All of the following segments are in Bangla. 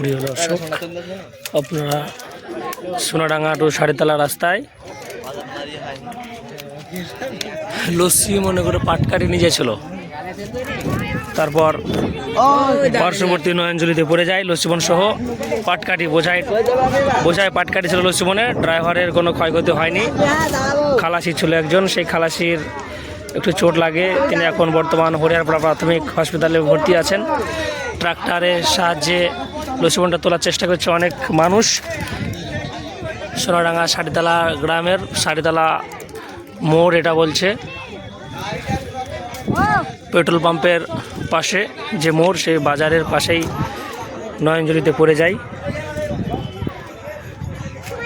প্রিয় দর্শক, আপনারা সোনাডাঙ্গা টু সাড়িতলা রাস্তায় লস্যি মনে করে পাটকারি নিয়ে যাচ্ছিল। তারপর পার্শ্ববর্তী নয়নজলিতে পড়ে যায় লস্যিবন সহ পাটকাটি বোঝায় বোঝায় পাটকাটি ছিল লস্যিবনে ড্রাইভারের কোনো ক্ষয়ক্ষতি হয়নি। খালাসি ছিল একজন, সেই খালাসির একটু চোট লাগে। তিনি এখন বর্তমান হরিয়ারপাড়া প্রাথমিক হসপিটালে ভর্তি আছেন। ট্রাক্টারের সাহায্যে লস্যিবনটা তোলার চেষ্টা করছে অনেক মানুষ। সোনাডাঙ্গা সারিতলা গ্রামের সারিতলা মোড় এটা বলছে। পেট্রোল পাম্পের পাশে যে মোড়, সেই বাজারের পাশেই নয়নজলিতে পড়ে যায়।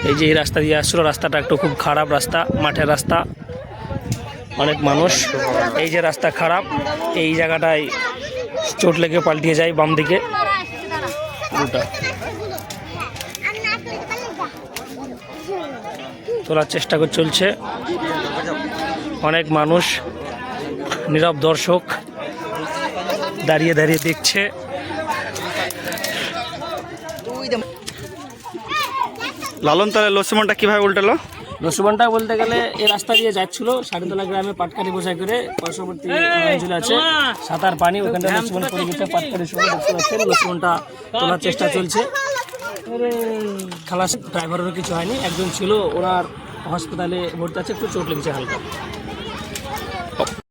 এই যে এই রাস্তা দিয়ে আসছিল রাস্তাটা একটু খুব খারাপ রাস্তা, মাঠের রাস্তা। অনেক মানুষ। এই যে রাস্তা খারাপ, এই জায়গাটায় চোট লেগে পাল্টিয়ে যায় বাম দিকে উল্টা তোলার চেষ্টা করে চলছে। অনেক মানুষ, নীরব দর্শক দাঁড়িয়ে দাঁড়িয়ে দেখছে। লালন, তাহলে লস্যমনটা কীভাবে উল্টালো? রসুবনটা বলতে গেলে এই রাস্তা দিয়ে যাচ্ছিল, সারিতলা গ্রামে পাটকারি বোঝাই করে, পার্শ্ববর্তী অঞ্চলে আছে, সাঁতার পানি, ওখানটা রসুবন পরিবেশে পাটকারি সঙ্গে লক্ষ্মণটা তোলার চেষ্টা চলছে। খালাস, ড্রাইভারেরও কিছু হয়নি, একজন ছিল, ওনার হসপিটালে ভর্তি আছে, একটু চোট লেগেছে হালকা।